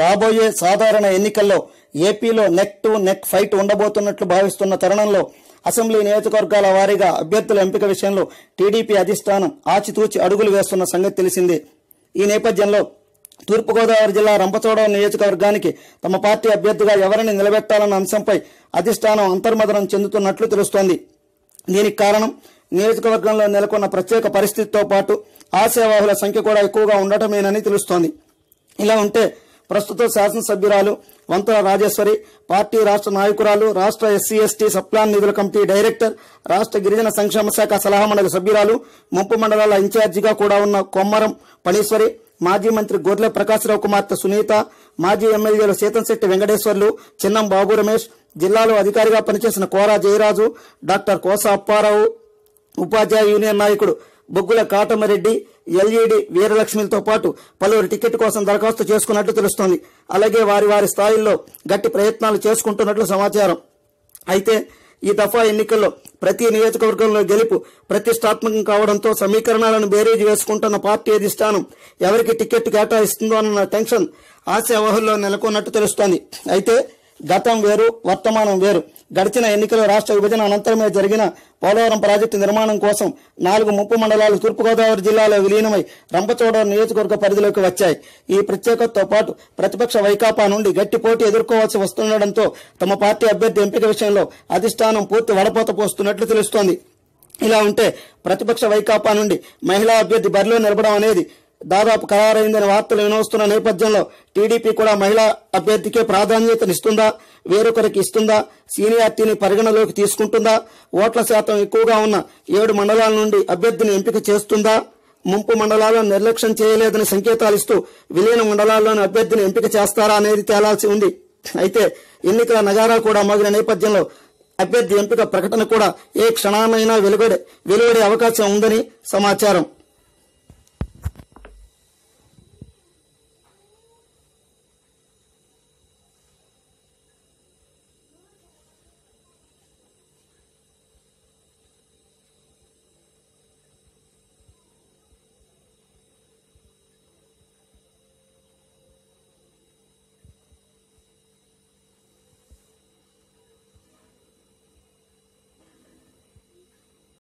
రాబోయే సాధారణ ఎన్నికల్లో ఏపీలో నెక్ టు నెక్ ఫైట్ ఉండబోతున్నట్లు భావిస్తున్న తరుణంలో అసెంబ్లీ నియోజకవర్గాల వారీగా అభ్యర్థుల ఎంపిక విషయంలో టీడీపీ అధిష్టానం ఆచితూచి అడుగులు వేస్తున్న సంగతి తెలిసిందే. ఈ నేపథ్యంలో తూర్పుగోదావరి జిల్లా రంపచోడవరం నియోజకవర్గానికి తమ పార్టీ అభ్యర్థిగా ఎవరిని నిలబెట్టాలన్న అంశంపై అధిష్టానం అంతర్మదనం చెందుతున్నట్లు తెలుస్తోంది. దీనికి కారణం నియోజకవర్గంలో నెలకొన్న ప్రత్యేక పరిస్థితితో పాటు ఆశావాహుల సంఖ్య కూడా ఎక్కువగా ఉండటమేనని తెలుస్తోంది. ఇలా ఉంటే ప్రస్తుత శాసనసభ్యురాలు వంతుల రాజేశ్వరి పార్టీ రాష్ట్ర నాయకురాలు రాష్ట్ర ఎస్సీ ఎస్టీ సప్లాన్ నిధుల కమిటీ డైరెక్టర్ రాష్ట్ర గిరిజన సంక్షేమ శాఖ సలహా మండలి సభ్యురాలు ముంపు మండలాల ఇన్ఛార్జిగా కూడా ఉన్న కొమ్మరం పణీశ్వరి మాజీ మంత్రి గొర్రె ప్రకాశ్రావు కుమార్తె సునీత మాజీ ఎమ్మెల్యేలు సీతంశెట్టి వెంకటేశ్వర్లు చిన్నం బాబు రమేష్ జిల్లాలో అధికారిగా పనిచేసిన కోరా జయరాజు డాక్టర్ కోస అప్పారావు ఉపాధ్యాయ యూనియన్ నాయకుడు బొగ్గుల కాటమరెడ్డి ఎల్ఈడి వీరలక్ష్మిలతో పాటు పలువురు టికెట్ కోసం దరఖాస్తు చేసుకున్నట్లు తెలుస్తోంది. అలాగే వారి వారి స్థాయిల్లో గట్టి ప్రయత్నాలు చేసుకుంటున్నట్లు సమాచారం. అయితే ఈ దఫా ఎన్నికల్లో ప్రతి నియోజకవర్గంలో గెలుపు ప్రతిష్టాత్మకం కావడంతో సమీకరణాలను బేరీజు వేసుకుంటున్న పార్టీ అధిష్టానం ఎవరికి టికెట్ కేటాయిస్తుందో అన్న టెన్షన్ ఆశావహుల్లో నెలకొన్నట్టు తెలుస్తోంది. అయితే గతం వేరు వర్తమానం వేరు. గడిచిన ఎన్నికల రాష్ట్ర విభజన అనంతరమే జరిగిన పోలవరం ప్రాజెక్టు నిర్మాణం కోసం నాలుగు ముప్పు మండలాలు తూర్పుగోదావరి జిల్లాలో విలీనమై రంపచోడవరం నియోజకవర్గ పరిధిలోకి వచ్చాయి. ఈ ప్రత్యేకతతో పాటు ప్రతిపక్ష వైకాపా నుండి గట్టి పోటీ ఎదుర్కోవాల్సి వస్తుండటంతో తమ పార్టీ అభ్యర్థి ఎంపిక విషయంలో అధిష్టానం పూర్తి వడపోత పోస్తున్నట్లు తెలుస్తోంది. ఇలా ఉంటే ప్రతిపక్ష వైకాపా నుండి మహిళా అభ్యర్థి బరిలో నిలబడం అనేది దాదాపు ఖరారైందని వార్తలు వినవస్తున్న నేపథ్యంలో టీడీపీ కూడా మహిళా అభ్యర్థికే ప్రాధాన్యతనిస్తుందా వేరొకరికి ఇస్తుందా సీనియార్టీని పరిగణలోకి తీసుకుంటుందా ఓట్ల శాతం ఎక్కువగా ఉన్న ఏడు మండలాల నుండి అభ్యర్థిని ఎంపిక చేస్తుందా ముంపు మండలాలను నిర్లక్ష్యం చేయలేదని సంకేతాలు ఇస్తూ విలీన మండలాల్లోని అభ్యర్థిని ఎంపిక చేస్తారా అనేది తేలాల్సి ఉంది. అయితే ఎన్నికల నగారా కూడా మోగిన నేపథ్యంలో అభ్యర్థి ఎంపిక ప్రకటన కూడా ఏ క్షణానైనా వెలువడే వెలువడే అవకాశం ఉందని సమాచారం.